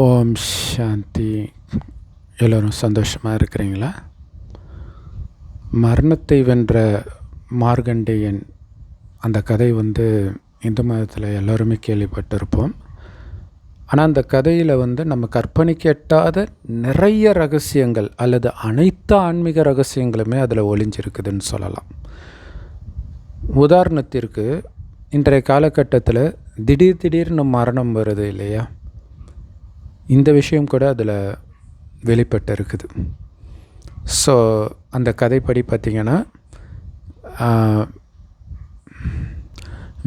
ஓம் சாந்தி. எல்லோரும் சந்தோஷமாக இருக்கிறீங்களா? மரணத்தை வென்ற மார்கண்டேயன் அந்த கதை வந்து இந்து மதத்தில் எல்லோருமே கேள்விப்பட்டிருப்போம். ஆனால் அந்த கதையில் வந்து நம்ம கற்பனை கேட்டாத நிறைய ரகசியங்கள் அல்லது அனைத்து ஆன்மீக ரகசியங்களுமே அதில் ஒளிஞ்சிருக்குதுன்னு சொல்லலாம். உதாரணத்திற்கு இன்றைய காலகட்டத்தில் திடீர் திடீர்னு மரணம் வருது இல்லையா? இந்த விஷயம் கூட அதில் வெளிப்பட்டு இருக்குது ஸோ அந்த கதைப்படி பார்த்திங்கன்னா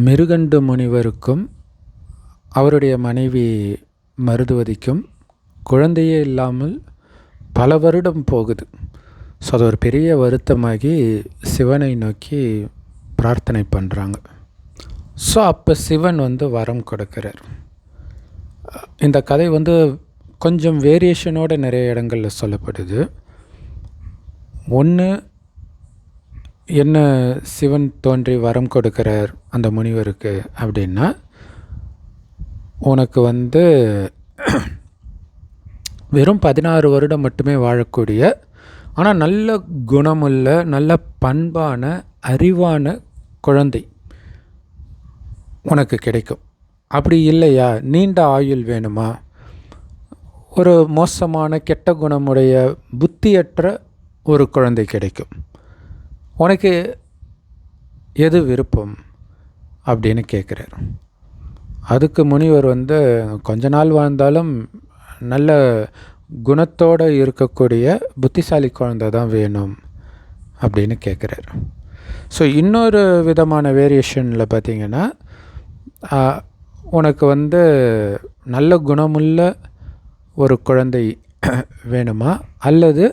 மிருகண்டு முனிவருக்கும் அவருடைய மனைவி மருதுவதிக்கும் குழந்தையே இல்லாமல் பல வருடம் போகுது. ஸோ அது ஒரு பெரிய வருத்தமாகி சிவனை நோக்கி பிரார்த்தனை பண்ணுறாங்க ஸோ அப்போ சிவன் வந்து வரம் கொடுக்கிறார். இந்த கதை வந்து கொஞ்சம் வேரியேஷனோட நிறைய இடங்களில் சொல்லப்படுது. ஒன்று என்ன சிவன் தோன்றி வரம் கொடுக்குறார் அந்த முனிவருக்கு அப்படின்னா உனக்கு வந்து வெறும் பதினாறு வருடம் மட்டுமே வாழக்கூடிய ஆனால் நல்ல குணமுள்ள நல்ல பண்பான அறிவான குழந்தை உனக்கு கிடைக்கும். அப்படி இல்லையா? நீண்ட ஆயுள் வேணுமா? ஒரு மோசமான கெட்ட குணமுடைய புத்தியற்ற ஒரு குழந்தை கிடைக்கும். உனக்கு எது விருப்பம்? அப்படின்னு கேட்குறார். அதுக்கு முனிவர் வந்து கொஞ்ச நாள் வாழ்ந்தாலும் நல்ல குணத்தோடு இருக்கக்கூடிய புத்திசாலி குழந்தை தான் வேணும் அப்படின்னு கேட்குறாரு. ஸோ இன்னொரு விதமான வேரியேஷனில் பார்த்திங்கன்னா உனக்கு வந்து நல்ல குணமுள்ள ஒரு குழந்தை வேணுமா? அல்லது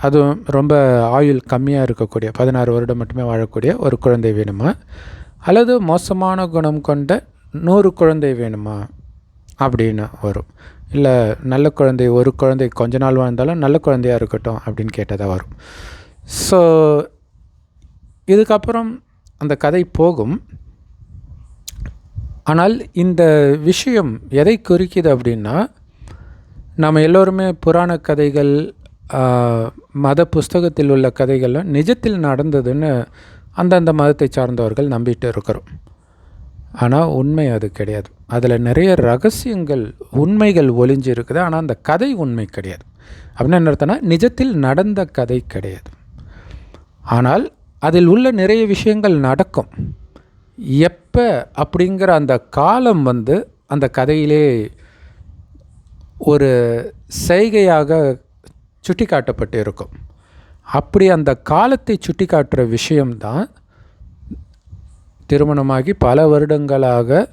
அதுவும் ரொம்ப ஆயுள் கம்மியாக இருக்கக்கூடிய பதினாறு வருடம் மட்டுமே வாழக்கூடிய ஒரு குழந்தை வேணுமா? அல்லது மோசமான குணம் கொண்ட நூறு குழந்தை வேணுமா? அப்படின்னு வரும். இல்லை நல்ல குழந்தை ஒரு குழந்தை கொஞ்ச நாள் வாழ்ந்தாலும் நல்ல குழந்தையாக இருக்கட்டும் அப்படின்னு கேட்டதாக வரும். ஸோ இதுக்கப்புறம் அந்த கதை போகும். ஆனால் இந்த விஷயம் எதை குறிக்குது அப்படின்னா நம்ம எல்லோருமே புராண கதைகள் மத புஸ்தகத்தில் உள்ள கதைகள்லாம் நிஜத்தில் நடந்ததுன்னு அந்தந்த மதத்தை சார்ந்தவர்கள் நம்பிட்டு இருக்கிறோம். ஆனால் உண்மை அது கிடையாது. அதில் நிறைய ரகசியங்கள் உண்மைகள் ஒளிஞ்சு இருக்குது. ஆனால் அந்த கதை உண்மை கிடையாது. அப்படின்னு என்ன அர்த்தம்னா நிஜத்தில் நடந்த கதை கிடையாது. ஆனால் அதில் உள்ள நிறைய விஷயங்கள் நடக்கும். எப்போ அப்படிங்கிற அந்த காலம் வந்து அந்த கதையிலே ஒரு செய்கையாக சுட்டி காட்டப்பட்டு இருக்கும் அப்படி அந்த காலத்தை சுட்டி காட்டுற விஷயம்தான் திருமணமாகி பல வருடங்களாக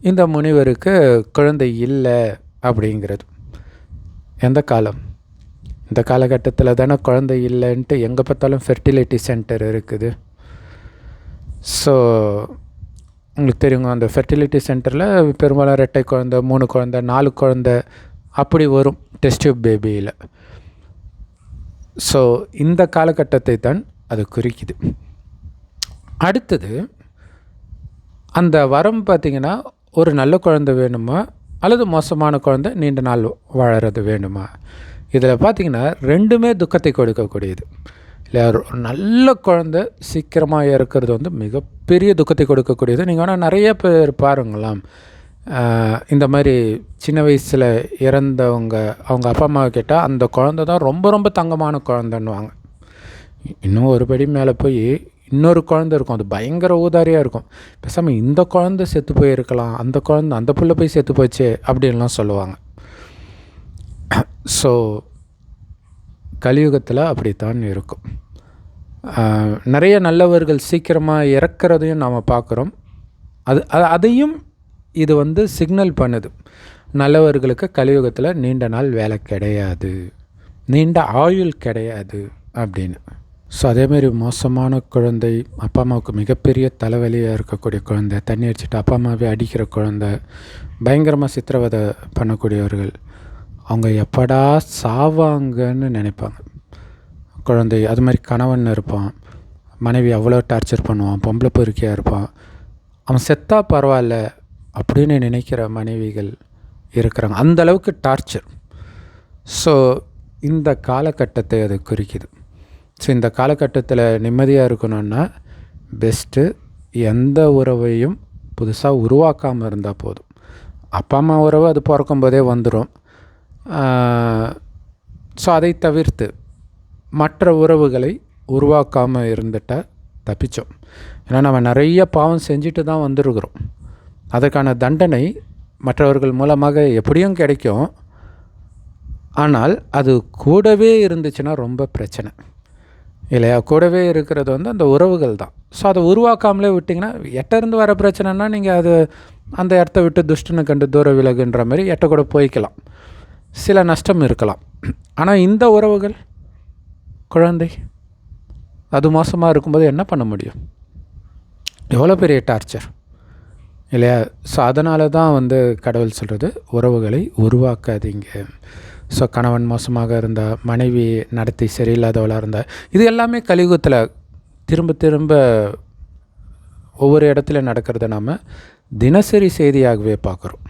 இந்த முனிவருக்கு குழந்தை இல்லை அப்படிங்கிறது. எந்த காலம்? இந்த காலகட்டத்தில் தானே குழந்தை இல்லைன்ட்டு எங்கே பார்த்தாலும் ஃபெர்டிலிட்டி சென்டர் இருக்குது. ஸோ உங்களுக்கு தெரியுங்க அந்த ஃபெர்டிலிட்டி சென்டரில் பெரும்பாலும் ரெட்டை குழந்த மூணு குழந்த நாலு குழந்த அப்படி வரும் டெஸ்ட் பேபியில் ஸோ இந்த காலகட்டத்தை தான் அது குறிக்குது. அடுத்தது அந்த வரம் பார்த்திங்கன்னா ஒரு நல்ல குழந்தை வேணுமா? அல்லது மோசமான குழந்தை நீண்ட நாள் வாழறது வேணுமா? இதில் பார்த்திங்கன்னா ரெண்டுமே துக்கத்தை கொடுக்கக்கூடியது. இல்லை நல்ல குழந்த சீக்கிரமாக இறக்கிறது வந்து மிகப்பெரிய துக்கத்தை கொடுக்கக்கூடியது. நீங்கள் வேணால் நிறைய பேர் பாருங்களாம் இந்த மாதிரி சின்ன வயசில் இறந்தவங்க அவங்க அப்பா அம்மாவை கேட்டால் அந்த குழந்த தான் ரொம்ப ரொம்ப தங்கமான குழந்தைன்னுவாங்க. இன்னும் ஒரு படி மேலே போய் இன்னொரு குழந்த இருக்கும். அது பயங்கர ஊதாரியாக இருக்கும். பேசாமல் இந்த குழந்த செத்து போயிருக்கலாம். அந்த குழந்த அந்த பிள்ளை போய் செத்து போச்சு அப்படின்லாம் சொல்லுவாங்க. ஸோ கலியுகத்தில் அப்படித்தான் இருக்கும். நிறைய நல்லவர்கள் சீக்கிரமாக இறக்கிறதையும் நாம் பார்க்குறோம். அது அதையும் இது வந்து சிக்னல் பண்ணுது. நல்லவர்களுக்கு கலியுகத்தில் நீண்ட நாள் வேலை கிடையாது. நீண்ட ஆயுள் கிடையாது அப்படின்னு. ஸோ அதேமாரி மோசமான குழந்தை அப்பா அம்மாவுக்கு மிகப்பெரிய தலைவலியாக இருக்கக்கூடிய குழந்தை தண்ணி அடிச்சுட்டு அப்பா அம்மாவே அடிக்கிற குழந்தை பயங்கரமாக சித்திரவதை பண்ணக்கூடியவர்கள் அவங்க எப்படா சாவாங்கன்னு நினைப்பாங்க. குழந்தை அது மாதிரி கணவன் இருப்பான். மனைவி அவ்வளோ டார்ச்சர் பண்ணுவான் பொம்பளை பொறுக்கியாக இருப்பான் அவன் செத்தா பரவாயில்ல அப்படின்னு நினைக்கிற மனைவிகள் இருக்கிறாங்க. அந்த அளவுக்கு டார்ச்சர். ஸோ இந்த காலகட்டத்தை அது குறிக்குது. ஸோ இந்த காலகட்டத்தில் நிம்மதியாக இருக்கணும்னா பெஸ்ட்டு எந்த உறவையும் புதுசாக உருவாக்காமல் இருந்தால் போதும். அப்பா அம்மா உறவு அது பிறக்கும் போதே வந்துடும் ஸோ அதை தவிர்த்து மற்ற உறவுகளை உருவாக்காமல் இருந்துட்டால் தப்பிச்சோம். ஏன்னா நம்ம நிறைய பாவம் செஞ்சுட்டு தான் வந்திருக்கிறோம். அதற்கான தண்டனை மற்றவர்கள் மூலமாக எப்படியும் கிடைக்கும். ஆனால் அது கூடவே இருந்துச்சுன்னா ரொம்ப பிரச்சனை. இல்லையா? கூடவே இருக்கிறது வந்து அந்த உறவுகள் தான். ஸோ அதை உருவாக்காமலே விட்டிங்கன்னா எட்டருந்து வர பிரச்சனைனா நீங்கள் அது அந்த இடத்த விட்டு துஷ்டனை கண்டு தூர விலகுன்ற மாதிரி எட்ட கூட போய்க்கலாம். சில நஷ்டம் இருக்கலாம். ஆனால் இந்த உறவுகள் குழந்தை. அது மோசமாக இருக்கும்போது என்ன பண்ண முடியும்? எவ்வளோ பெரிய டார்ச்சர்? இல்லையா? ஸோ அதனால தான் வந்து கடவுள் சொல்கிறது உறவுகளை உருவாக்காதீங்க. ஸோ கணவன் மோசமாக இருந்தால் மனைவி நடத்தி சரியில்லாதவளாக இருந்தால் இது எல்லாமே கலியுகத்தில் திரும்ப திரும்ப ஒவ்வொரு இடத்துல நடக்கிறத நாம் தினசரி செய்தியாகவே பார்க்குறோம்.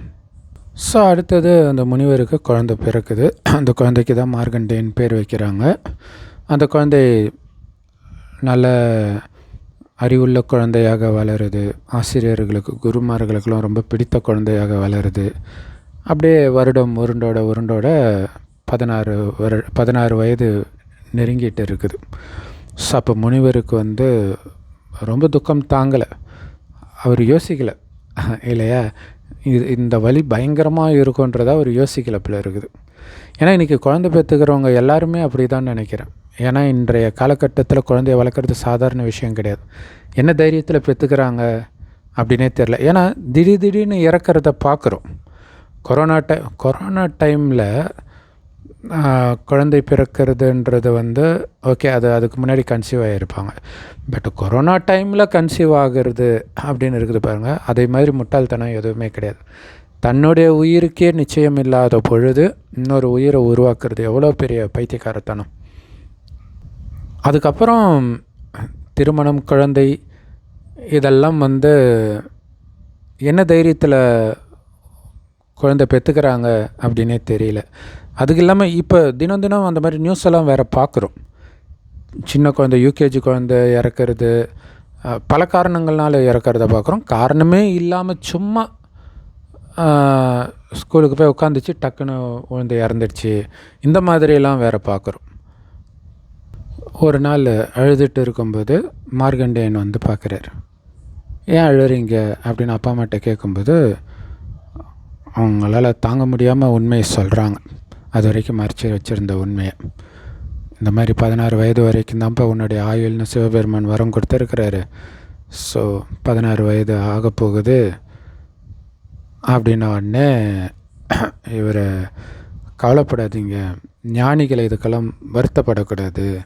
ஸோ அடுத்தது அந்த முனிவருக்கு குழந்தை பிறக்குது. அந்த குழந்தைக்கு தான் மார்கண்டேன்னு பேர் வைக்கிறாங்க. அந்த குழந்தை நல்ல அறிவுள்ள குழந்தையாக வளருது. ஆசிரியர்களுக்கு குருமார்களுக்கெல்லாம் ரொம்ப பிடித்த குழந்தையாக வளருது. அப்படியே வருடம் உருண்டோட உருண்டோட பதினாறு வரு பதினாறு வயது நெருங்கிட்டு இருக்குது. ஸோ அப்போ முனிவருக்கு வந்து ரொம்ப துக்கம் தாங்கலை. அவர் யோசிக்கலை. இல்லையா? இது இந்த வழி பயங்கரமாக இருக்குன்றதை அவர் யோசிக்கலை இருக்குது. ஏன்னா இன்றைக்கி குழந்தை பெற்றுக்கிறவங்க எல்லாருமே அப்படி தான் நினைக்கிறேன். ஏன்னா இன்றைய காலகட்டத்தில் குழந்தைய வளர்க்குறது சாதாரண விஷயம் கிடையாது. என்ன தைரியத்தில் பெற்றுக்கிறாங்க அப்படின்னே தெரில ஏன்னா திடீர் திடீர்னு இறக்கிறத பார்க்குறோம் கொரோனா டை கொரோனா டைமில் குழந்தை பிறக்கிறதுன்றது வந்து ஓகே அது அதுக்கு முன்னாடி கன்சீவ் ஆகியிருப்பாங்க பட் கொரோனா டைமில் கன்சீவ் ஆகிறது அப்படின்னு இருக்குது பாருங்கள் அதே மாதிரி முட்டாள்தனம் எதுவுமே கிடையாது. தன்னுடைய உயிருக்கே நிச்சயம் இல்லாத பொழுது இன்னொரு உயிரை உருவாக்குறது எவ்வளோ பெரிய பைத்தியக்காரத்தனம். அதுக்கப்புறம் திருமணம் குழந்தை இதெல்லாம் வந்து என்ன தைரியத்தில் குழந்தை பெற்றுக்கிறாங்க அப்படின்னே தெரியல. அதுக்கு இல்லாமல் இப்போ தினம் தினம் அந்த மாதிரி நியூஸ் எல்லாம் வேறு பார்க்குறோம் சின்ன குழந்தை யூகேஜி குழந்தை இறக்குறது பல காரணங்கள்னால இறக்கிறத பார்க்குறோம் காரணமே இல்லாமல் சும்மா ஸ்கூலுக்கு போய் உட்காந்துச்சு டக்குன்னு குழந்தை இறந்துடுச்சு இந்த மாதிரியெல்லாம் வேறு பார்க்குறோம் ஒரு நாள் அழுதுட்டு இருக்கும்போது மார்கண்டேயன் வந்து பார்க்குறாரு. ஏன் அழுறீங்க? அப்படின்னு அப்பா அம்மாட்ட கேட்கும்போது அவங்களால தாங்க முடியாமல் உண்மையை சொல்கிறாங்க அது வரைக்கும் மறைச்சி வச்சுருந்த உண்மையை. இந்த மாதிரி பதினாறு வயது வரைக்கும் தான்ப்பா உன்னுடைய ஆயுள்னு சிவபெருமான் வரம் கொடுத்துருக்கிறாரு. ஸோ பதினாறு வயது ஆக போகுது. அப்படின்ன உடனே இவர் கவலைப்படாதீங்க. ஞானிகளை இதுக்கெல்லாம் வருத்தப்படக்கூடாது.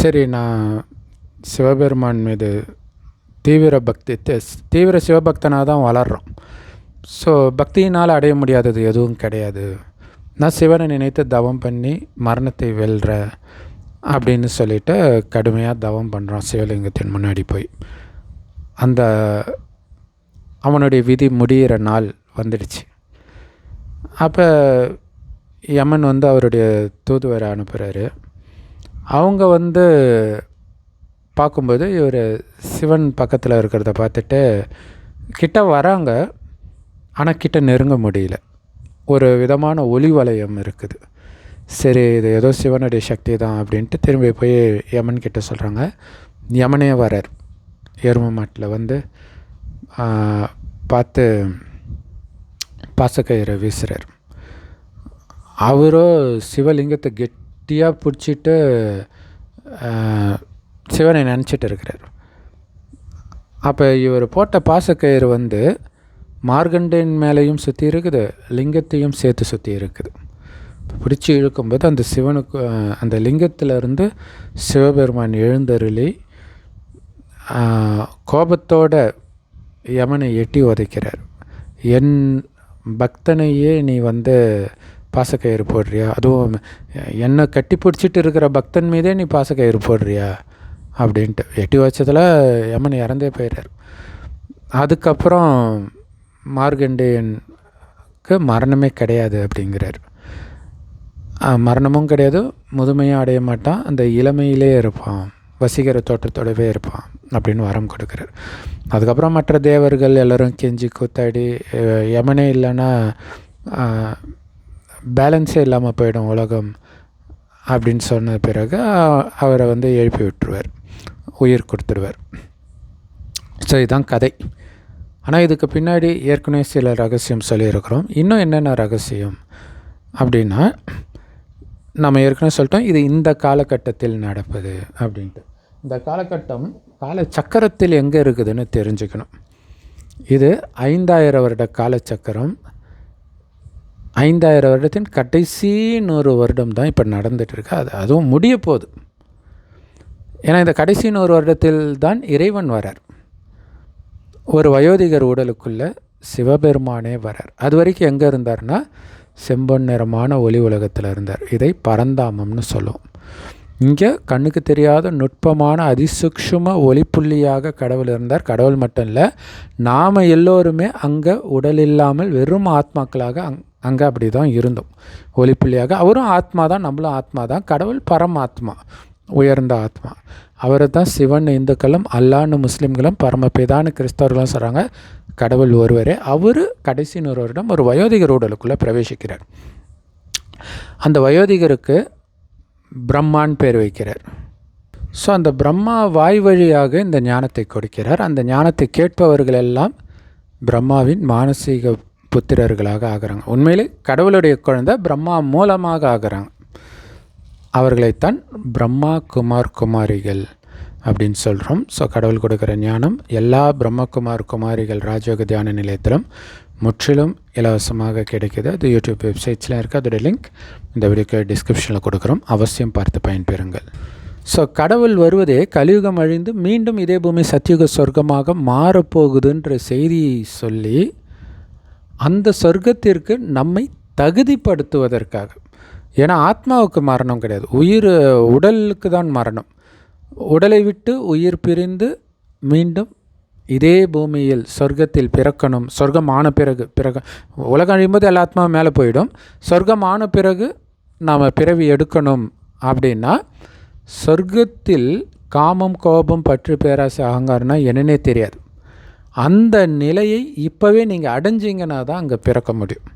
சரி நான் சிவபெருமான் மீது தீவிர பக்தி தீவிர சிவபக்தனாக தான் வளர்கிறோம் ஸோ பக்தியினால் அடைய முடியாதது எதுவும் கிடையாது. நான் சிவனை நினைத்து தவம் பண்ணி மரணத்தை வெல்ற அப்படின்னு சொல்லிட்டு கடுமையாக தவம் பண்ணுறான் சிவலிங்கத்தின் முன்னாடி போய். அந்த அவனுடைய விதி முடிகிற நாள் வந்துடுச்சு. அப்போ யமன் வந்து அவருடைய தூதுவரை அனுப்புகிறாரு அவங்க வந்து பார்க்கும்போது இவர் சிவன் பக்கத்தில் இருக்கிறத பார்த்துட்டு கிட்ட வராங்க ஆனால் கிட்ட நெருங்க முடியல. ஒரு விதமான ஒளி வளையம் இருக்குது. சரி இது ஏதோ சிவனுடைய சக்தி தான் அப்படின்ட்டு திரும்பி போய் யமன் கிட்ட சொல்கிறாங்க யமனே வரார். எரும மாட்டில் வந்து பார்த்து பாசக்கயிறை வீசுகிறார் அவரோ சிவலிங்கத்தை கெட் கெட்டியாக பிடிச்சிட்டு சிவனை நினச்சிட்டு இருக்கிறார். அப்போ இவர் போட்ட பாசக்கயிறு வந்து மார்கண்டன் மேலேயும் சுற்றி இருக்குது லிங்கத்தையும் சேர்த்து சுற்றி இருக்குது. பிடிச்சி இழுக்கும்போது அந்த சிவனுக்கு அந்த லிங்கத்திலிருந்து சிவபெருமான் எழுந்தருளி கோபத்தோட யமனை எட்டி உதைக்கிறார். என் பக்தனையே நீ வந்து பாசக்கயிறு போடுறியா? அதுவும் என்னை கட்டி பிடிச்சிட்டு இருக்கிற பக்தன் மீதே நீ பாசக்கயிறு போடுறியா? அப்படின்ட்டு. எட்டி வச்சதில் யமன் இறந்தே போயிடுறார் அதுக்கப்புறம் மார்கண்டேயனுக்கு மரணமே கிடையாது அப்படிங்கிறார். மரணமும் கிடையாது. முதுமையும் அடைய மாட்டான். அந்த இளமையிலே இருப்பான். வசீகர தோட்டத்தோடவே இருப்பான் அப்படின்னு வரம் கொடுக்குறார். அதுக்கப்புறம் மற்ற தேவர்கள் எல்லோரும் கெஞ்சி கூத்தாடி யமனே இல்லைன்னா பேலன்ஸே இல்லாமல் போயிடும் உலகம் அப்படின்னு சொன்ன பிறகு அவரை வந்து எழுப்பி விட்டுருவார். உயிர் கொடுத்துருவார். ஸோ இதுதான் கதை. ஆனால் இதுக்கு பின்னாடி ஏற்கனவே சில ரகசியம் சொல்லியிருக்கிறோம். இன்னும் என்னென்ன ரகசியம் அப்படின்னா நம்ம ஏற்கனவே சொல்லிட்டோம் இது இந்த காலகட்டத்தில் நடப்பது அப்படின்ட்டு. இந்த காலகட்டம் கால சக்கரத்தில் எங்கே இருக்குதுன்னு தெரிஞ்சுக்கணும். இது ஐந்தாயிரம் வருட காலச்சக்கரம் ஐந்தாயிரம் வருடத்தின் கடைசி நூறு வருடம் தான் இப்போ நடந்துட்டு இருக்கு அது அதுவும் முடிய போகுது. ஏன்னா இந்த கடைசி நூறு வருடத்தில் தான் இறைவன் வரார். ஒரு வயோதிகர் உடலுக்குள்ள சிவபெருமானே வரார். அது வரைக்கும் எங்கே இருந்தார்னா செம்பொன் நிறமான ஒளி உலகத்தில் இருந்தார். இதை பரந்தாமம்னு சொல்லுவோம். இங்கே கண்ணுக்கு தெரியாத நுட்பமான அதிசூக்ஷம ஒளிப்புள்ளியாக கடவுள் இருந்தார். கடவுள் மட்டும் இல்லை நாம் எல்லோருமே அங்கே உடல் இல்லாமல் வெறும் ஆத்மாக்களாக அங் அங்கே அப்படி தான் இருந்தோம் ஒளிப்புள்ளியாக அவரும் ஆத்மா தான் நம்மளும் ஆத்மா தான். கடவுள் பரமாத்மா உயர்ந்த ஆத்மா. அவரை தான் சிவன் இந்துக்களும் அல்லான்னு முஸ்லீம்களும் பரமபிதான்னு கிறிஸ்தவர்களும் சொல்கிறாங்க கடவுள் ஒருவரே. அவர் கடைசி ஒருவரிடம் ஒரு வயோதிகர் உடலுக்குள்ளே பிரவேசிக்கிறார். அந்த வயோதிகருக்கு பிரம்மான் பேர் வைக்கிறார். ஸோ அந்த பிரம்மா வாய் வழியாக இந்த ஞானத்தை கொடுக்கிறார். அந்த ஞானத்தை கேட்பவர்கள் எல்லாம் பிரம்மாவின் மானசீக புத்திரர்களாக ஆகிறாங்க. உண்மையிலே கடவுளுடைய குழந்தை பிரம்மா மூலமாக ஆகிறாங்க. அவர்களைத்தான் பிரம்மா குமார் குமாரிகள் அப்படின்னு சொல்கிறோம் ஸோ கடவுள் கொடுக்குற ஞானம் எல்லா பிரம்மகுமார் குமாரிகள் ராஜயோக தியான நிலையத்திலும் முற்றிலும் இலவசமாக கிடைக்கிது. அது யூடியூப் வெப்சைட்ஸ்லாம் இருக்குது அதோட லிங்க் இந்த வீடியோக்கு டிஸ்கிரிப்ஷனில் கொடுக்குறோம். அவசியம் பார்த்து பயன்பெறுங்கள். ஸோ கடவுள் வருவதே கலியுகம் அழிந்து மீண்டும் இதே பூமி சத்தியுக சொர்க்கமாக மாறப்போகுதுன்ற செய்தியை சொல்லி அந்த சொர்க்கத்திற்கு நம்மை தகுதிப்படுத்துவதற்காக. ஏன்னா ஆத்மாவுக்கு மரணம் கிடையாது. உயிர் உடலுக்கு தான் மரணம். உடலை விட்டு உயிர் பிரிந்து மீண்டும் இதே பூமியில் சொர்க்கத்தில் பிறக்கணும். சொர்க்கம் ஆன பிறகு பிறகு உலகம் அழியும்போது எல்லா ஆத்மாவும் மேலே போயிடும். சொர்க்கம் ஆன பிறகு நாம் பிறவி எடுக்கணும் அப்படின்னா சொர்க்கத்தில் காமம் கோபம் பற்று பேராசை அகங்காரம்னா என்னன்னே தெரியாது. அந்த நிலையை இப்போவே நீங்கள் அடைஞ்சிங்கன்னா தான் அங்கே பிறக்க முடியும்.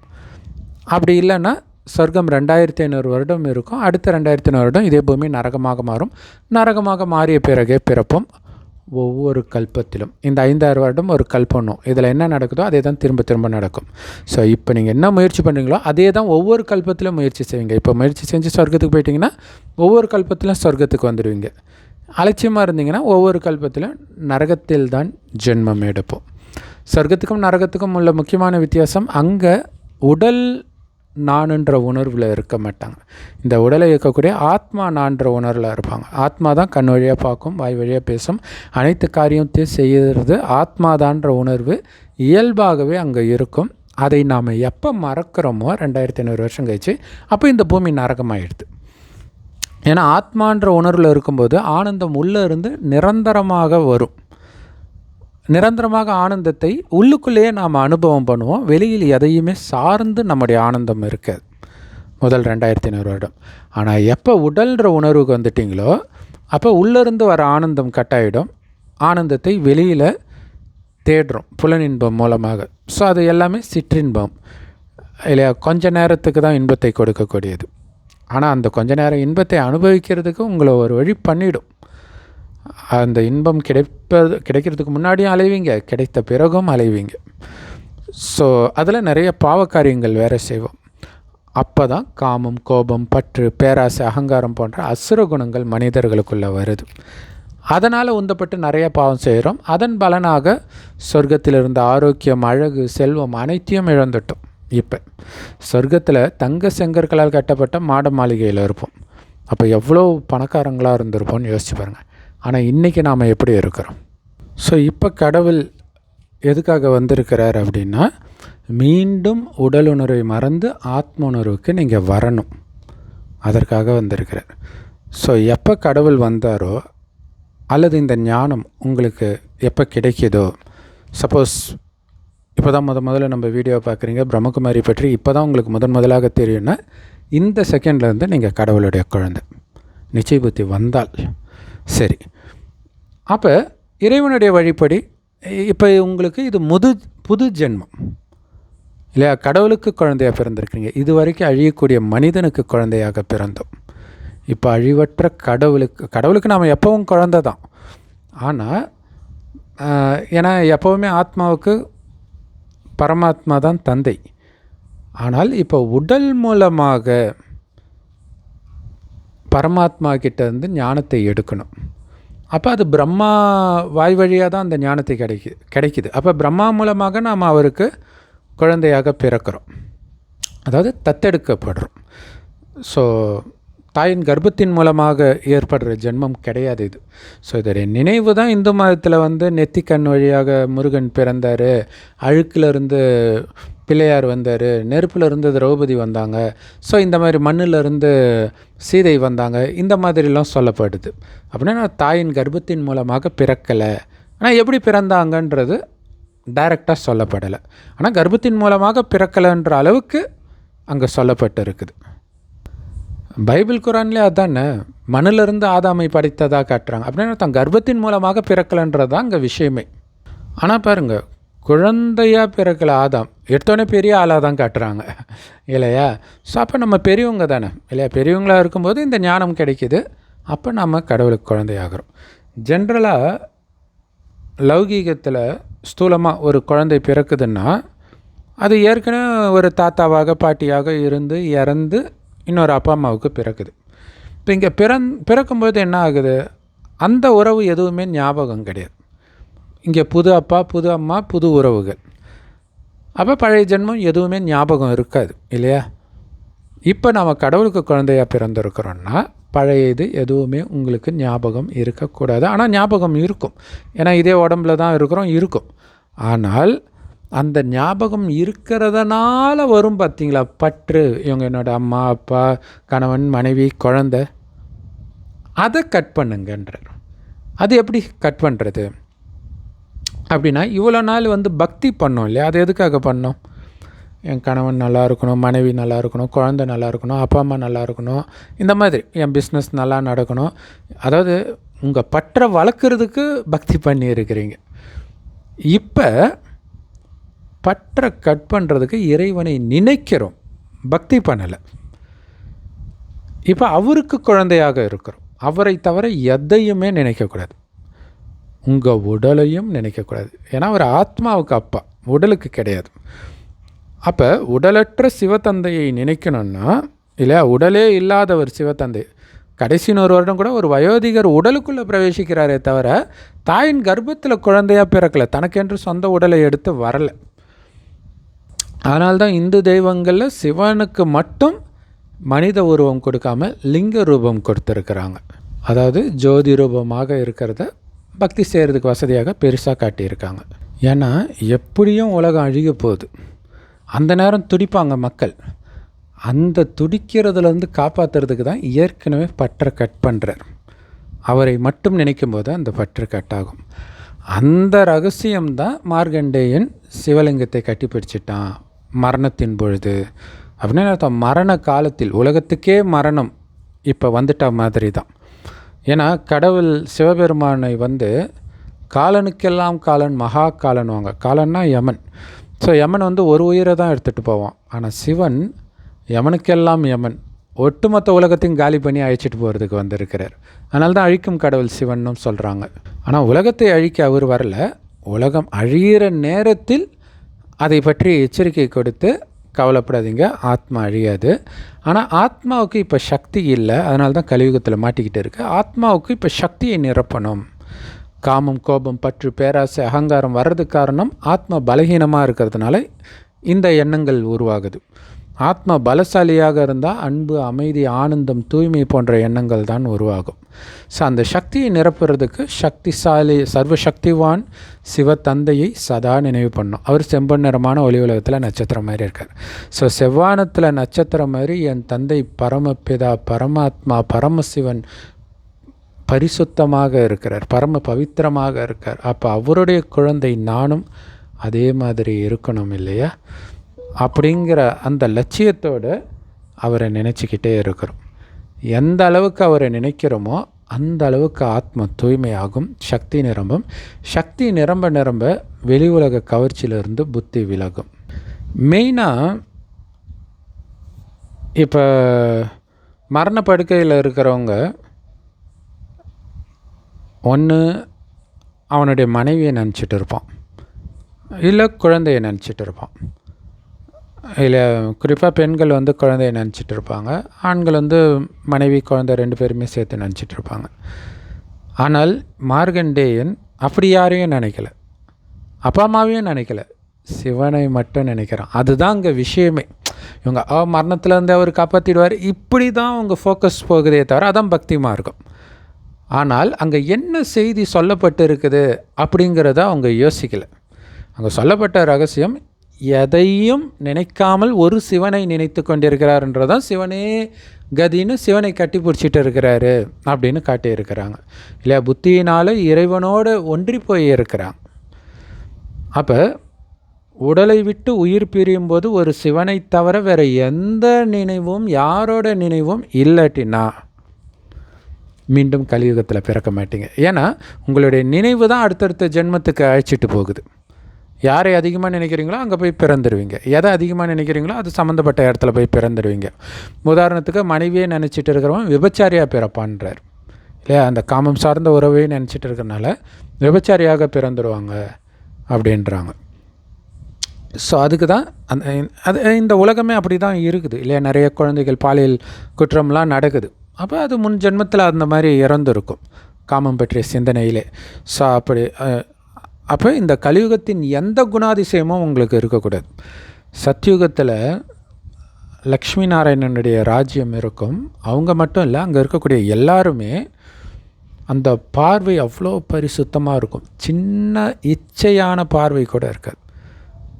அப்படி இல்லைன்னா சொர்க்கம் ரெண்டாயிரத்தி ஐநூறு வருடம் இருக்கும். அடுத்த ரெண்டாயிரத்தி ஐநூறு வருடம் இதே பூமி நரகமாக மாறும். நரகமாக மாறிய பிறகே பிறப்போம். ஒவ்வொரு கல்பத்திலும். இந்த ஐந்தாயிரம் வருடம் ஒரு கல்பணும் இதில் என்ன நடக்குதோ அதே தான் திரும்ப திரும்ப நடக்கும். ஸோ இப்போ நீங்கள் என்ன முயற்சி பண்ணுறீங்களோ அதே தான் ஒவ்வொரு கல்பத்திலும் முயற்சி செய்வீங்க. இப்போ முயற்சி செஞ்சு சொர்க்கத்துக்கு போயிட்டீங்கன்னா ஒவ்வொரு கல்பத்திலும் சொர்க்கத்துக்கு வந்துடுவீங்க. அலட்சியமாக இருந்தீங்கன்னா ஒவ்வொரு கல்பத்திலும் நரகத்தில் தான் ஜென்மம் எடுப்போம். சொர்க்கத்துக்கும் நரகத்துக்கும் உள்ள முக்கியமான வித்தியாசம் அங்கே உடல் நானுன்ற உணர்வில் இருக்க மாட்டாங்க. இந்த உடலை இயக்கக்கூடிய ஆத்மா நான்ற உணர்வில் இருப்பாங்க. ஆத்மா தான் கண் வழியாக பார்க்கும் வாய் வழியாக பேசும். அனைத்து காரியத்தையும் செய்கிறது ஆத்மாதான்ற உணர்வு இயல்பாகவே அங்கே இருக்கும். அதை நாம் எப்போ மறக்கிறோமோ ரெண்டாயிரத்தி ஐநூறு வருஷம் கழிச்சு அப்போ இந்த பூமி நரகமாயிடுது. ஏன்னா ஆத்மான்ற உணர்வில் இருக்கும்போது ஆனந்தம் உள்ளே இருந்து நிரந்தரமாக வரும். நிரந்தரமாக ஆனந்தத்தை உள்ளுக்குள்ளேயே நாம் அனுபவம் பண்ணுவோம். வெளியில் எதையுமே சார்ந்து நம்முடைய ஆனந்தம் இருக்காது. முதல் ரெண்டாயிரத்தி ஐநூறு வருடம். ஆனால் எப்போ உடல்ன்ற உணர்வுக்கு வந்துட்டிங்களோ அப்போ உள்ளேருந்து வர ஆனந்தம் கட்டாயிடும். ஆனந்தத்தை வெளியில் தேடுறோம் புலனின்பம் மூலமாக. ஸோ அது எல்லாமே சிற்றின்பம். இல்லையா கொஞ்ச நேரத்துக்கு தான் இன்பத்தை கொடுக்கக்கூடியது. ஆனால் அந்த கொஞ்ச நேரம் இன்பத்தை அனுபவிக்கிறதுக்கு உங்களை ஒரு வழி பண்ணிடும். அந்த இன்பம் கிடைப்பது கிடைக்கிறதுக்கு முன்னாடியும் அலைவீங்க கிடைத்த பிறகும் அலைவீங்க. ஸோ அதில் நிறைய பாவக்காரியங்கள் வேறு செய்வோம். அப்போ தான் காமம் கோபம் பற்று பேராசை அகங்காரம் போன்ற அசுர குணங்கள் மனிதர்களுக்குள்ளே வருது. அதனால் உந்தப்பட்டு நிறைய பாவம் செய்கிறோம் அதன் பலனாக சொர்க்கத்தில் இருந்த ஆரோக்கியம் அழகு செல்வம் அனைத்தையும் இழந்துட்டோம். இப்போ. சொர்க்கத்தில் தங்க செங்கற்களால் கட்டப்பட்ட மாட மாளிகையில் இருப்போம். அப்போ எவ்வளோ பணக்காரங்களாக இருந்திருப்போம்னு யோசிச்சு பாருங்கள் ஆனால் இன்றைக்கி நாம் எப்படி இருக்கிறோம்? ஸோ இப்போ கடவுள் எதுக்காக வந்திருக்கிறார் அப்படின்னா மீண்டும் உடல் உணர்வை மறந்து ஆத்ம உணர்வுக்கு நீங்கள் வரணும். அதற்காக வந்திருக்கிறார். ஸோ எப்போ கடவுள் வந்தாரோ அல்லது இந்த ஞானம் உங்களுக்கு எப்போ கிடைக்கிதோ சப்போஸ் இப்போ தான் முத முதல்ல நம்ம வீடியோ பார்க்குறீங்க. பிரம்மகுமாரி பற்றி இப்போ தான் உங்களுக்கு முதன் முதலாக தெரியும்னா இந்த செகண்ட்லேருந்து நீங்கள் கடவுளுடைய குழந்தை. நிச்சய புத்தி வந்தால். சரி. அப்போ இறைவனுடைய வழிப்படி இப்போ உங்களுக்கு இது முது புது ஜென்மம். இல்லையா? கடவுளுக்கு குழந்தையாக பிறந்திருக்கீங்க இது வரைக்கும் அழியக்கூடிய மனிதனுக்கு குழந்தையாக பிறந்தோம். இப்போ அழிவற்ற கடவுளுக்கு கடவுளுக்கு நாம் எப்பவும் குழந்த தான் ஆனால் ஏன்னா எப்போவுமே ஆத்மாவுக்கு பரமாத்மா தான் தந்தை. ஆனால் இப்போ உடல் மூலமாக பரமாத்மா கிட்டேருந்து ஞானத்தை எடுக்கணும். அப்போ அது பிரம்மா வாய் வழியாக தான் அந்த ஞானத்தை கிடைக்கு கிடைக்கிது. அப்போ பிரம்மா மூலமாக நாம் அவருக்கு குழந்தையாக பிறக்கிறோம். அதாவது தத்தெடுக்கப்படுறோம். ஸோ தாயின் கர்ப்பத்தின் மூலமாக ஏற்படுற ஜென்மம் கிடையாது இது. ஸோ இதோடைய நினைவு தான் இந்து மதத்தில் வந்து நெத்திக்கண் வழியாக முருகன் பிறந்தார் அழுக்கிலிருந்து பிள்ளையார் வந்தார் நெருப்பிலிருந்து திரௌபதி வந்தாங்க ஸோ இந்த மாதிரி மண்ணிலிருந்து சீதை வந்தாங்க இந்த மாதிரிலாம் சொல்லப்படுது. அப்படின்னா தாயின் கர்ப்பத்தின் மூலமாக பிறக்கலை. ஆனால் எப்படி பிறந்தாங்கன்றது டைரெக்டாக சொல்லப்படலை. ஆனால் கர்ப்பத்தின் மூலமாக பிறக்கலைன்ற அளவுக்கு அங்கே சொல்லப்பட்டு இருக்குது பைபிள் குரான்லேயே அதானே? மண்ணிலிருந்து ஆதாமை படைத்ததாக காட்டுறாங்க. அப்படின்னா தன் கர்ப்பத்தின் மூலமாக பிறக்கலைன்றது தான் அங்கே விஷயமே. ஆனால் பாருங்கள் குழந்தையாக பிறக்கல ஆதாம் எடுத்தோடனே பெரிய ஆளாக தான் காட்டுறாங்க. இல்லையா? ஸோ அப்போ நம்ம பெரியவங்க தானே? இல்லையா? பெரியவங்களாக இருக்கும்போது இந்த ஞானம் கிடைக்கிது. அப்போ நம்ம கடவுளுக்கு குழந்தையாகிறோம். ஜென்ரலாக லௌகீகத்தில் ஸ்தூலமாக ஒரு குழந்தை பிறக்குதுன்னா அது ஏற்கனவே ஒரு தாத்தாவாக பாட்டியாக இருந்து இறந்து இன்னொரு அப்பா அம்மாவுக்கு பிறக்குது. இப்போ இங்கே பிறந் பிறக்கும்போது என்ன ஆகுது? அந்த உறவு எதுவுமே ஞாபகம் கிடையாது. இங்கே புது அப்பா புது அம்மா புது உறவுகள். அப்போ பழைய ஜென்மம் எதுவுமே ஞாபகம் இருக்காது இல்லையா? இப்போ நாம் கடவுளுக்கு குழந்தையாக பிறந்திருக்கிறோன்னா பழைய இது எதுவுமே உங்களுக்கு ஞாபகம் இருக்கக்கூடாது. ஆனால் ஞாபகம் இருக்கும். ஏன்னா இதே உடம்புல தான் இருக்கிறோம் இருக்கும். ஆனால் அந்த ஞாபகம் இருக்கிறதுனால வரும் பார்த்தீங்களா? பற்று இவங்க என்னோடய அம்மா அப்பா கணவன் மனைவி குழந்த. அதை கட் பண்ணுங்கன்றார். அது எப்படி கட் பண்ணுறது? அப்படின்னா இவ்வளோ நாள் வந்து பக்தி பண்ணோம் இல்லையா? அது எதுக்காக பண்ணோம்? என் கணவன் நல்லா இருக்கணும் மனைவி நல்லா இருக்கணும் குழந்த நல்லா இருக்கணும் அப்பா அம்மா நல்லா இருக்கணும். இந்த மாதிரி என் பிஸ்னஸ் நல்லா நடக்கணும். அதாவது உங்கள் பற்றை வளர்க்குறதுக்கு பக்தி பண்ணி இருக்கிறீங்க இப்போ பற்ற கட் பண்ணுறதுக்கு இறைவனை நினைக்கிறோம். பக்தி பண்ணலை. இப்போ அவருக்கு குழந்தையாக இருக்கிறோம். அவரை தவிர எதையுமே நினைக்கக்கூடாது. உங்கள் உடலையும் நினைக்கக்கூடாது. ஏன்னா அவர் ஆத்மாவுக்கு அப்பா. உடலுக்கு கிடையாது. அப்போ உடலற்ற சிவத்தந்தையை நினைக்கணும்னா இல்லையா உடலே இல்லாதவர் சிவத்தந்தை. கடைசி நூறு வருடம் கூட ஒரு வயோதிகர் உடலுக்குள்ளே பிரவேசிக்கிறாரே தவிர தாயின் கர்ப்பத்தில் குழந்தையாக பிறக்கலை. தனக்கென்று சொந்த உடலை எடுத்து வரலை. அதனால்தான் இந்து தெய்வங்களில் சிவனுக்கு மட்டும் மனித உருவம் கொடுக்காம லிங்க ரூபம் கொடுத்துருக்குறாங்க. அதாவது ஜோதி ரூபமாக இருக்கிறத பக்தி செய்கிறதுக்கு வசதியாக பெருசாக காட்டியிருக்காங்க. ஏன்னா எப்படியும் உலகம் அழிக போகுது. அந்த நேரம் துடிப்பாங்க மக்கள். அந்த துடிக்கிறதுலேருந்து காப்பாற்றுறதுக்கு தான் ஏற்கனவே பற்றை கட் பண்ணுறார் அவரை மட்டும் நினைக்கும் போது அந்த பற்று கட்டாகும் அந்த ரகசியம்தான் மார்கண்டேயன் சிவலிங்கத்தை கட்டி பிடிச்சிட்டான் மரணத்தின் பொழுது. அப்படின்னு அர்த்தம் மரண காலத்தில் உலகத்துக்கே மரணம் இப்போ வந்துட்ட மாதிரி தான் ஏன்னா கடவுள் சிவபெருமானை வந்து காலனுக்கெல்லாம் காலன் மகா காலன்வாங்க காலன்னா யமன். ஸோ யமன் வந்து ஒரு உயிரை தான் எடுத்துகிட்டு போவான். ஆனால் சிவன் யமனுக்கெல்லாம் யமன். ஒட்டுமொத்த உலகத்தையும் காலி பண்ணி அழிச்சிட்டு போகிறதுக்கு வந்திருக்கிறார். அதனால தான் அழிக்கும் கடவுள் சிவன்னும் சொல்கிறாங்க ஆனால் உலகத்தை அழிக்க அவர் வரல. உலகம் அழியிற நேரத்தில் அதை பற்றி எச்சரிக்கை கொடுத்து கவலைப்படாதீங்க. ஆத்மா அழியாது. ஆனால் ஆத்மாவுக்கு இப்போ சக்தி இல்லை. அதனால தான் கலியுகத்தில் மாட்டிக்கிட்டு இருக்குது ஆத்மாவுக்கு இப்போ சக்தியை நிரப்பணும். காமம் கோபம் பற்று பேராசை அகங்காரம் வர்றதுக்கு காரணம் ஆத்மா பலகீனமாக இருக்கிறதுனால இந்த எண்ணங்கள் உருவாகுது. ஆத்மா பலசாலியாக இருந்தால் அன்பு அமைதி ஆனந்தம் தூய்மை போன்ற எண்ணங்கள் தான் உருவாகும். ஸோ அந்த சக்தியை நிரப்புறதுக்கு சக்திசாலி சர்வசக்திவான் சிவ தந்தையை சதா நினைவு பண்ணும். அவர் செம்பன் நிறமான ஒலி உலகத்தில் நட்சத்திரம் மாதிரி இருக்கார். ஸோ செவ்வானத்தில் நட்சத்திரம் மாதிரி என் தந்தை பரமபிதா பரமாத்மா பரமசிவன் பரிசுத்தமாக இருக்கிறார் பரம பவித்திரமாக இருக்கார். அப்போ அவருடைய குழந்தை நானும் அதே மாதிரி இருக்கணும் இல்லையா? அப்படிங்கிற அந்த லட்சியத்தோடு அவரை நினச்சிக்கிட்டே இருக்கிறோம். எந்த அளவுக்கு அவரை நினைக்கிறோமோ அந்த அளவுக்கு ஆத்ம தூய்மையாகும் சக்தி நிரம்பும். சக்தி நிரம்ப நிரம்ப வெளி உலக கவர்ச்சியிலிருந்து புத்தி விலகும். மெயினாக இப்போ மரணப்படுக்கையில் இருக்கிறவங்க ஒன்று அவனுடைய மனைவியை நினச்சிட்டு இருப்பான். இல்லை குழந்தையை நினச்சிட்டு இருப்பான். இல்லை குறிப்பாக பெண்கள் வந்து குழந்தைய நினச்சிட்டு இருப்பாங்க. ஆண்கள் வந்து மனைவி குழந்தை ரெண்டு பேருமே சேர்த்து நினச்சிட்டு இருப்பாங்க. ஆனால் மார்கண்டேயன் அப்படி யாரையும் நினைக்கல. அப்பா அம்மாவையும் நினைக்கல. சிவனை மட்டும் நினைக்கிறான். அதுதான் அங்கே விஷயமே. இவங்க ஆ மரணத்துலேருந்து அவர் காப்பாற்றிடுவார் இப்படி தான் அவங்க ஃபோக்கஸ் போகுதே தவிர அதான் பக்திமாக இருக்கும் ஆனால் அங்கே என்ன செய்தி சொல்லப்பட்டு இருக்குது அப்படிங்கிறத அவங்க யோசிக்கலை. அங்கே சொல்லப்பட்ட ரகசியம் எதையும் நினைக்காமல் ஒரு சிவனை நினைத்து கொண்டிருக்கிறாருன்றதான் சிவனே கதின்னு சிவனை கட்டி பிடிச்சிட்டு இருக்கிறாரு அப்படின்னு காட்டியிருக்கிறாங்க. இல்லையா? புத்தியினால் இறைவனோடு ஒன்றி போய் இருக்கிறாங்க அப்போ உடலை விட்டு உயிர் பிரியும் போது ஒரு சிவனை தவிர வேறு எந்த நினைவும் யாரோட நினைவும் இல்லாட்டினா மீண்டும் கலியுகத்தில் பிறக்க மாட்டீங்க. ஏன்னா உங்களுடைய நினைவு தான் அடுத்தடுத்த ஜென்மத்துக்கு அழைச்சிட்டு போகுது. யாரை அதிகமாக நினைக்கிறீங்களோ அங்கே போய் பிறந்துடுவீங்க எதை அதிகமாக நினைக்கிறீங்களோ அது சம்மந்தப்பட்ட இடத்துல போய் பிறந்துடுவீங்க உதாரணத்துக்கு மனைவியே நினச்சிட்டு இருக்கிறவன் விபச்சாரியாக பிறப்பான்றார். இல்லையா? அந்த காமம் சார்ந்த உறவையே நினச்சிட்டு இருக்கிறனால விபச்சாரியாக பிறந்துடுவாங்க அப்படின்றாங்க. ஸோ அதுக்கு தான் அந்த அது இந்த உலகமே அப்படி தான் இருக்குது. இல்லையா? நிறைய குழந்தைகள் பாலியல் குற்றம்லாம் நடக்குது. அப்போ அது முன் ஜென்மத்தில் அந்த மாதிரி இறந்துருக்கும். காமம் பற்றிய சிந்தனையிலே. ஸோ அப்படி அப்போ இந்த கலியுகத்தின் எந்த குணாதிசயமும் உங்களுக்கு இருக்கக்கூடாது. சத்யுகத்தில் லக்ஷ்மி நாராயணனுடைய ராஜ்யம் இருக்கும். அவங்க மட்டும் இல்லை அங்கே இருக்கக்கூடிய எல்லாருமே அந்த பார்வை அவ்வளோ பரிசுத்தமாக இருக்கும். சின்ன இச்சையான பார்வை கூட இருக்காது.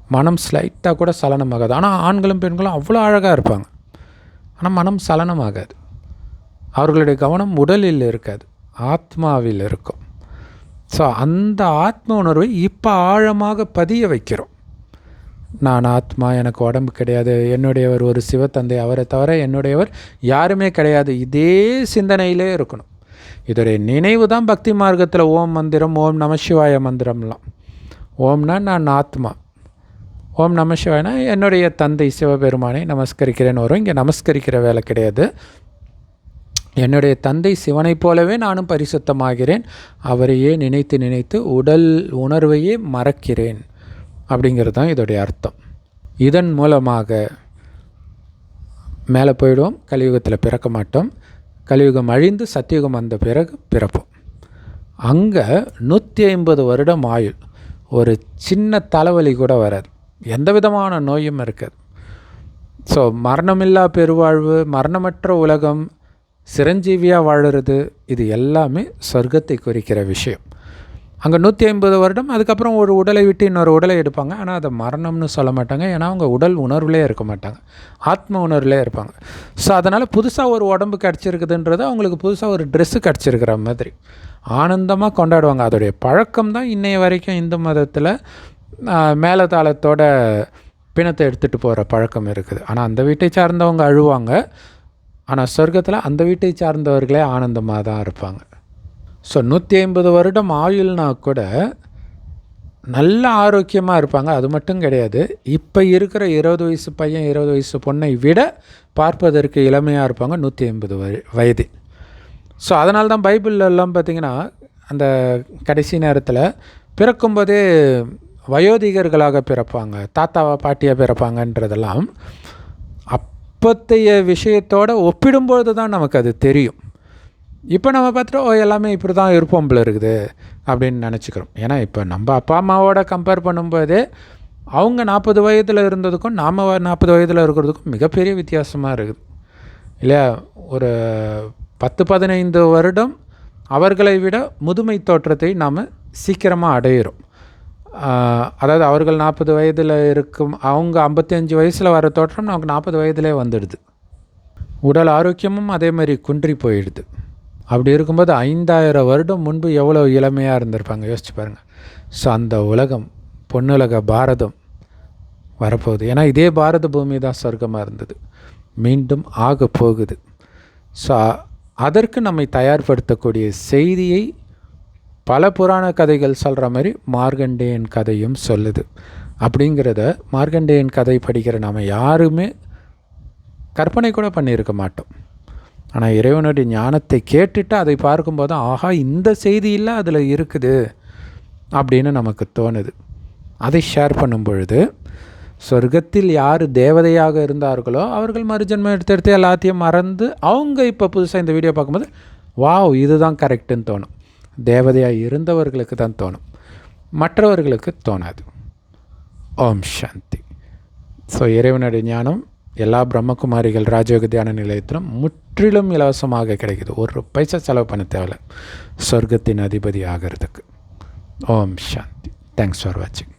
மனம் ஸ்லைட்டாக கூட சலனமாகாது. ஆனால் ஆண்களும் பெண்களும் அவ்வளோ அழகாக இருப்பாங்க. ஆனால் மனம் சலனமாகாது. அவர்களுடைய கவனம் உடலில் இருக்காது. ஆத்மாவில் இருக்கும். ஸோ அந்த ஆத்ம உணர்வை இப்போ ஆழமாக பதிய வைக்கிறோம். நான் ஆத்மா எனக்கு உடம்பு கிடையாது. என்னுடையவர் ஒரு சிவத்தந்தை அவரை தவிர என்னுடையவர் யாருமே கிடையாது. இதே சிந்தனையிலே இருக்கணும். இதோடைய நினைவு தான் பக்தி மார்க்கத்தில் ஓம் மந்திரம் ஓம் நமசிவாய மந்திரம்லாம். ஓம்னா நான் ஆத்மா. ஓம் நமசிவாயனா என்னுடைய தந்தை சிவபெருமானை நமஸ்கரிக்கிறேன்னு வரும். இங்கே நமஸ்கரிக்கிற வேலை கிடையாது. என்னுடைய தந்தை சிவனைப் போலவே நானும் பரிசுத்தமாகிறேன். அவரையே நினைத்து நினைத்து உடல் உணர்வையே மறக்கிறேன். அப்படிங்கிறது தான் இதோடைய அர்த்தம். இதன் மூலமாக மேலே போயிடுவோம். கலியுகத்தில் பிறக்க மாட்டோம். கலியுகம் அழிந்து சத்தியுகம் வந்த பிறகு பிறப்போம். அங்கே நூற்றி ஐம்பது வருடம் ஆயுள். ஒரு சின்ன தலைவலி கூட வராது. எந்த விதமான நோயும் இருக்காது. ஸோ மரணமில்லா பெருவாழ்வு மரணமற்ற உலகம் சிரஞ்சீவியாக வாழறது இது எல்லாமே சொர்க்கத்தை குறிக்கிற விஷயம். அங்கே நூற்றி ஐம்பது வருடம் அதுக்கப்புறம் ஒரு உடலை விட்டு இன்னொரு உடலை எடுப்பாங்க. ஆனால் அதை மரணம்னு சொல்ல மாட்டாங்க. ஏன்னா அவங்க உடல் உணர்வுலே இருக்க மாட்டாங்க. ஆத்ம உணர்வுலே இருப்பாங்க. ஸோ அதனால் புதுசாக ஒரு உடம்பு கிடச்சிருக்குதுன்றது அவங்களுக்கு புதுசாக ஒரு ட்ரெஸ்ஸு கிடச்சிருக்கிற மாதிரி. ஆனந்தமாக கொண்டாடுவாங்க. அதோடைய பழக்கம் தான் இன்றைய வரைக்கும் இந்து மதத்தில் மேலதாளத்தோட பிணத்தை எடுத்துகிட்டு போகிற பழக்கம் இருக்குது. ஆனால் அந்த வீட்டை சார்ந்தவங்க அழுவாங்க. ஆனால் சொர்க்கத்தில் அந்த வீட்டை சார்ந்தவர்களே ஆனந்தமாக தான் இருப்பாங்க. ஸோ நூற்றி ஐம்பது வருடம் ஆயுள்னா கூட நல்ல ஆரோக்கியமாக இருப்பாங்க. அது மட்டும் கிடையாது. இப்போ இருக்கிற இருபது வயசு பையன் இருபது வயசு பொண்ணை விட பார்ப்பதற்கு இளமையாக இருப்பாங்க நூற்றி ஐம்பது வய வயது. ஸோ அதனால தான் பைபிள்லாம் பார்த்திங்கன்னா அந்த கடைசி நேரத்தில் பிறக்கும்போதே வயோதிகர்களாக பிறப்பாங்க தாத்தாவா பாட்டியாக பிறப்பாங்கன்றதெல்லாம் அப்பத்தைய விஷயத்தோடு ஒப்பிடும்பொழுது தான் நமக்கு அது தெரியும். இப்போ நம்ம பார்த்துட்டு ஓ எல்லாமே இப்படி தான் இருப்போம்பில் இருக்குது அப்படின்னு நினச்சிக்கிறோம். ஏன்னா இப்போ நம்ம அப்பா அம்மாவோட கம்பேர் பண்ணும்போதே அவங்க நாற்பது வயதில் இருந்ததுக்கும் நாம் நாற்பது வயதில் இருக்கிறதுக்கும் மிகப்பெரிய வித்தியாசமாக இருக்குது. இல்லையா? ஒரு பத்து பதினைந்து வருடம் அவர்களை விட முதுமை தோற்றத்தை நாம் சீக்கிரமாக அடையிறோம். அதாவது அவர்கள் நாற்பது வயதில் இருக்கும் அவங்க ஐம்பத்தஞ்சு வயசில் வர தோற்றம் நமக்கு நாற்பது வயதிலே வந்துடுது. உடல் ஆரோக்கியமும் அதே மாதிரி குன்றி போயிடுது. அப்படி இருக்கும்போது ஐந்தாயிரம் வருடம் முன்பு எவ்வளோ இளமையாக இருந்திருப்பாங்க யோசிச்சு பாருங்கள் ஸோ அந்த உலகம் பொன்னுலக பாரதம் வரப்போகுது. ஏன்னா இதே பாரத பூமி தான் சொர்க்கமாக இருந்தது. மீண்டும் ஆக போகுது ஸோ அதற்கு நம்மை தயார்படுத்தக்கூடிய செய்தியை பல புராண கதைகள் சொல்கிற மாதிரி மார்கண்டேயன் கதையும் சொல்லுது. அப்படிங்கிறத மார்கண்டேயன் கதை படிக்கிற நாம் யாருமே கற்பனை கூட பண்ணியிருக்க மாட்டோம். ஆனால் இறைவனுடைய ஞானத்தை கேட்டுட்டு அதை பார்க்கும்போது ஆஹா இந்த செய்தியில் அதில் இருக்குது அப்படின்னு நமக்கு தோணுது. அதை ஷேர் பண்ணும் பொழுது சொர்க்கத்தில் யார் தேவதையாக இருந்தார்களோ அவர்கள் மறுஜன்மம் எடுத்து எடுத்து எல்லாத்தையும் மறந்து அவங்க இப்போ புதுசாக இந்த வீடியோ பார்க்கும்போது வாவ் இதுதான் கரெக்டுன்னு தோணும். தேவதையாக இருந்தவர்களுக்கு தான் தோணும். மற்றவர்களுக்கு தோணாது. ஓம் சாந்தி. ஸோ இறைவனுடைய ஞானம் எல்லா பிரம்மகுமாரிகள் ராஜயோக தியான நிலையத்திலும் முற்றிலும் இலவசமாக கிடைக்குது. ஒரு பைசா செலவு பண்ண தேவையில்ல. சொர்க்கத்தின் அதிபதி ஆகிறதுக்கு. ஓம் சாந்தி. தேங்க்ஸ் ஃபார் வாட்சிங்